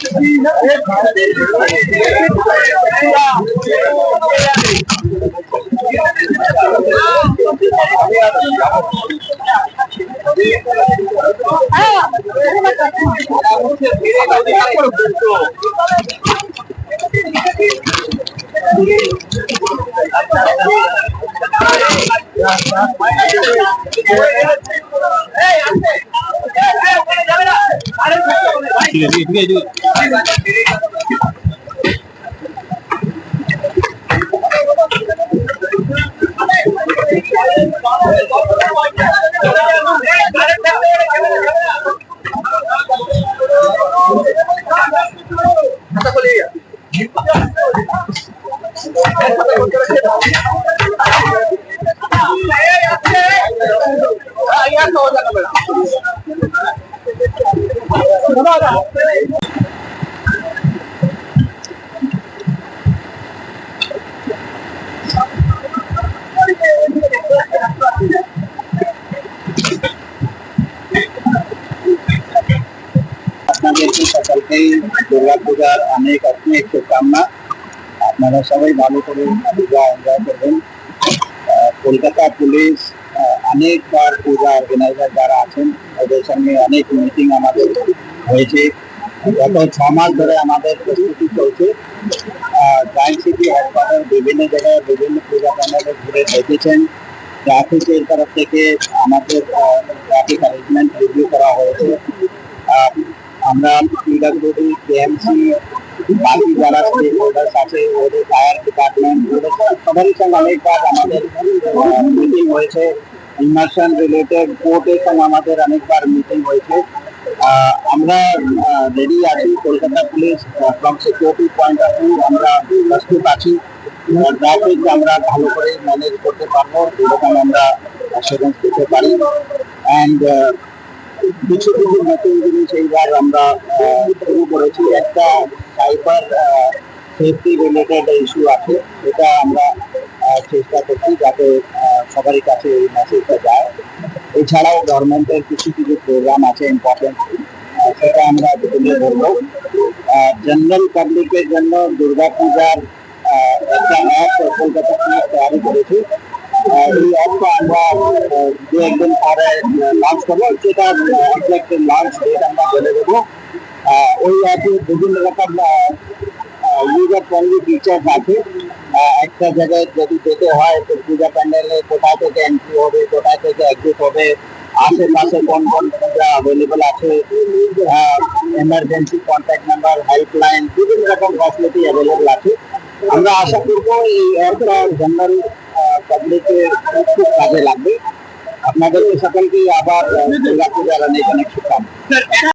Hey, I'm ঠিক আছে ঠিক আছে Thank you. আপনাদেরকে সকলকেই দুর্গা পূজার অনেক অনেক শুভকামনা আপনারা সবাই ভালো করে পূজা এনজয় করবেন আহ, কলকাতা পুলিশ আহ, অনেকবার পূজা অর্গানাইজার যারা আছেন ওদের সঙ্গে অনেক মিটিং আমাদের। হয়েছে। গত ছ মাস ধরে আমাদের প্রস্তুতি চলছে। জয়েন্ট সিটি হেডকোয়ার্টার বিভিন্ন জায়গায় বিভিন্ন পূজা প্যান্ডেলে ঘুরে দেখেছেন। ট্রাফিকের তরফ থেকে আমাদের ট্রাফিক অ্যারেঞ্জমেন্ট রিভিউ করা হয়েছে। আমরা পিডাব্লিউডি কেএমসি বাকি যারা স্টেক হোল্ডার্স আছে, ওদের ফায়ার ডিপার্টমেন্ট ওদের সঙ্গে অনেকবার আমাদের মিটিং হয়েছে। ইমার্শন রিলেটেড কোর্টের সঙ্গে আমাদের অনেকবার মিটিং হয়েছে। আমরা রেডি আছি। Kolkata police from security point of view আমরা প্রস্তুত আছি। ট্রাফিক আমরা ভালো করে ম্যানেজ করতে পারব এরকম আমরা অ্যাসুরেন্স দিতে পারি। অ্যান্ড কিছু কিছু নতুন জিনিস এইবার আমরা শুরু করেছি। একটা সাইবার সেফটি রিলেটেড ইস্যু আছে। এটা আমরা চেষ্টা করছি যাতে সবারই কাছে এই মেসেজটা যায়। এছাড়াও গভর্নমেন্টের কিছু কিছু প্রোগ্রাম আছে ইম্পর্টেন্ট সেটা আমরা তুলে ধরবো। জেনারেল পাবলিকের জন্য দুর্গা পূজার একটা অ্যাপ কলকাতা পুলিশ তৈরি করেছে। এই অ্যাপটা আমরা দু একদিন পরে লঞ্চ করব। যেটা এক্সাক্ট লঞ্চ ডেট আমরা বলে দেবো। ওই অ্যাপে বিভিন্ন রকম ইউজার ফ্রেন্ডলি ফিচার্স আছে। একটা জায়গায় যদি যেতে হয়, তো পূজা প্যান্ডেলে কোথা থেকে এন্ট্রি হবে এমার্জেন্সি নাম্বার হেল্পলাইন বিভিন্ন আছে। আমরা আশা করব এই অর্থটা জেনারেল পাবলিকের খুব কাজে লাগবে। আপনাদের সকলকেই আবার দুর্গা পূজার অনেক অনেক শুভকামনা।